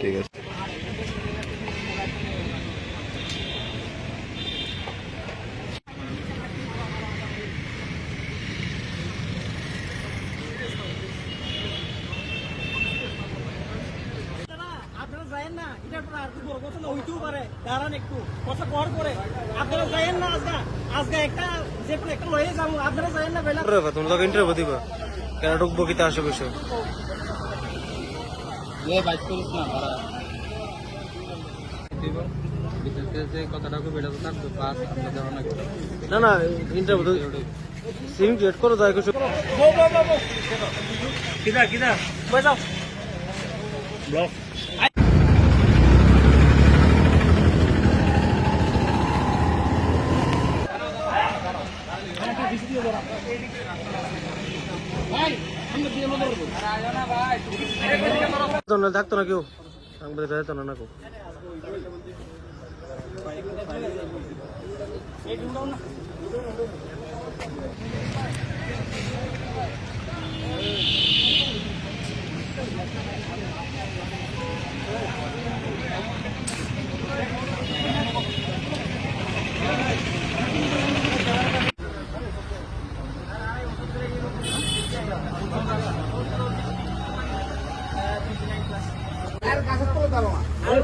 ঠিক আছে আপনারা যায়েন না এটার পর আর কি বড় কথা না হইতেও পারে দাঁড়ান একটু কথা কর করে আপনারা যায়েন না আজকে আজকে একটা যে কোনো একটা লয়ে যাব আপনারা যায়েন না বেলা। তো ইন্টারভিউ দিবা। কেন ঢুকবো কিতা আসে বসে না না ইন্টারভিউ সিম ক্রিয়েট করো যায় কিছু কিদা কিদা? বই থাকতো না কেউ? আমি যাইতো না না কেউ?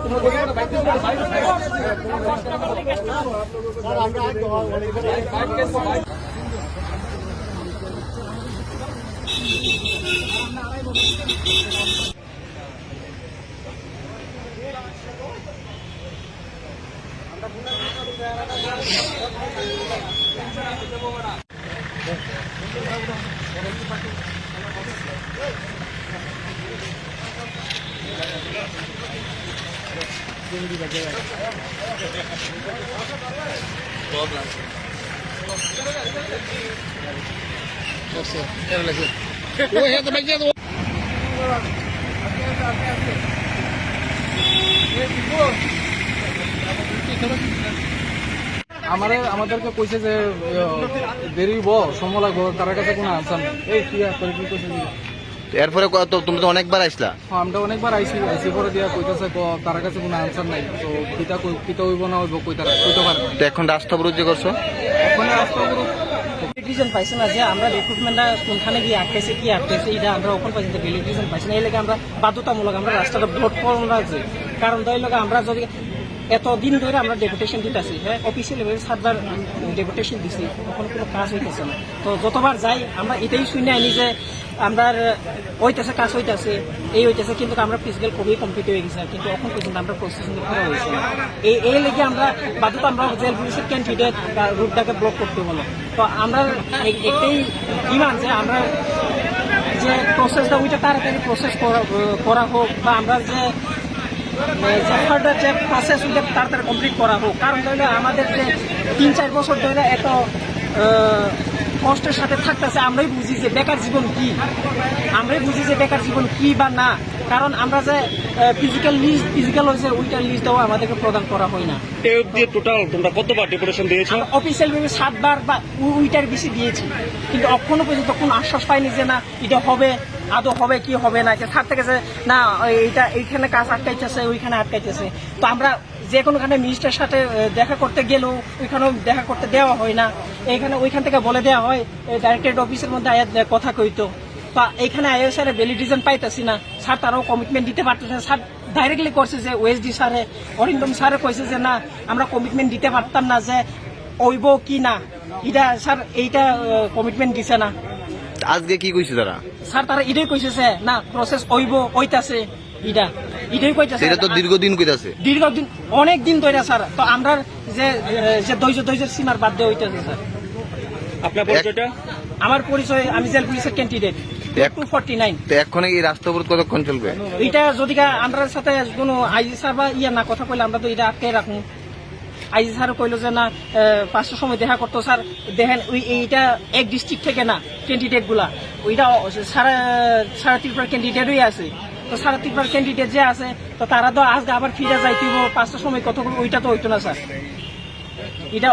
আমরা আমাদের আমাদেরকে কইছে যে দেরি সময় লাগবো তার কাছে কোনো আনসার এই কি করে কি কইছে? যে, এরপরে কত তুমি তো অনেকবার আইসলা? হ্যাঁ, আমরা অনেকবার আইসি আইসি পরে দিয়া কইতেছে ক- তার কাছে কোনো আনসার নাই। তো কিতা কিতা হইব না হইব কই তারা কইতে পারে তো এখন রাস্তা অবরোধ যে করছ? ওখানে রাস্তা অবরোধ রিজন পাইছে না যে আমরা রিক্রুটমেন্টটা কোনখানে গিয়ে আটকেছে কি আটকেছে এটা আমরা ওখান পর্যন্ত রিজন পাইছি না। এই লেগে আমরা বাধ্যতামূলক আমরা রাস্তাটা ব্লক করব না যে। কারণ তাই লোক আমরা যদি এতদিন ধরে আমরা ডেপুটেশন দিতেছি হ্যাঁ? অফিসিয়াল লেভেলে সাতবার ডেপুটেশন দিছি তখন কোনো কাজ হইতেছে না। তো যতবার যাই, আমরা এটাই শুনে আনি যে আমরা হইতেছে, কাজ হইতেছে, এই হইতেছে, কিন্তু আমরা ফিজিক্যাল খুবই কমপ্লিট হয়ে গেছে কিন্তু এখন পর্যন্ত আমরা প্রসেসিং করা হয়েছে এই এই লেগে আমরা বাধ্যতা আমরা জেল পুলিশের ক্যান্ডিডেট রুটটাকে ব্লক করতে হলো তো আমরা একটাই ডিমান্ড যে আমরা যে প্রসেসটা ওইটা তাড়াতাড়ি প্রসেস করা হোক বা আমরা যে যে প্রসেস তাড়াতাড়ি কমপ্লিট করা হোক। কারণ ধরলে আমাদের যে তিন চার বছর ধরে এত কষ্টের সাথে থাকতেছে আমরাই বুঝি যে বেকার জীবন কি। আমরাই বুঝি যে বেকার জীবন কি বা না। কারণ আমরা যে ফিজিক্যাল লিস্ট ফিজিক্যাল হয়েছে ওইটার লিস্টটাও আমাদেরকে প্রদান করা হয় না। টেপ দিয়ে টোটাল তোমরা কতবার ডেপুটেশন দিয়েছ? অফিসিয়াল ভাবে সাতবার বা উইটার বেশি দিয়েছি। কিন্তু এখনও পর্যন্ত কোনো আশ্বাস পাইনি যে না এটা হবে। আদৌ হবে, কি হবে না যে থাক না, এইটা, এইখানে কাজ আটকাইতেছে, ওইখানে আটকাইতেছে। তো আমরা যে কোনোখানে মিনিস্টারের সাথে দেখা করতে গেলেও ওইখানেও দেখা করতে দেওয়া হয় না। এইখানে, ওইখান থেকে বলে দেওয়া হয় ডাইরেক্টরেট অফিসের মধ্যে আয়া কথা কইতো। তা এইখানে আইএ স্যারের ভ্যালিডিশন পাইতেছি না। স্যার তারাও কমিটমেন্ট দিতে পারতেছে না। স্যার ডাইরেক্টলি করছে যে, ওএসডি স্যারে, অরিন্দম স্যারে কইছে যে, না, আমরা কমিটমেন্ট দিতে পারতাম না যে ওইব কি না। এটা স্যার এইটা কমিটমেন্ট দিছে না। আজকে কি কইছে তারা? স্যার তারা এটাই কইছে না প্রসেস ওইব ওইতাছে ইটা এটাই কইতাছে এটা তো দীর্ঘদিন কইতাছে। দীর্ঘদিন অনেক দিন ধরে স্যার তো আমরা যে যে ধৈর্য ধৈর্যের সীমার বাদ দিয়ে হইতেছে স্যার। আপনার পরিচয়টা? আমার পরিচয় আমি জেল পুলিশের ক্যান্ডিডেট এখন এই রাস্তা অবরোধ কতক্ষণ চলবে? এটা যদি কা- আমরার সাথে কোনো আইজি স্যার বা ইয়া না কথা কইলে আমরা তো এটা আটকে রাখুন আইজি স্যার কইলো যে, না পাঁচটার সময় দেখা করতো, স্যার। দেখেন, ওই এইটা এক ডিস্ট্রিক্ট থেকে না ক্যান্ডিডেটগুলা। ওইটা সারা সারা ত্রিপুরার ক্যান্ডিডেটই আছে। তো সারা ত্রিপুরার ক্যান্ডিডেট যে আছে, তো তারা তো আজকে আবার ফিরে যাইতে পাঁচটার সময় কত ওইটা তো হইতো না, স্যার। এটা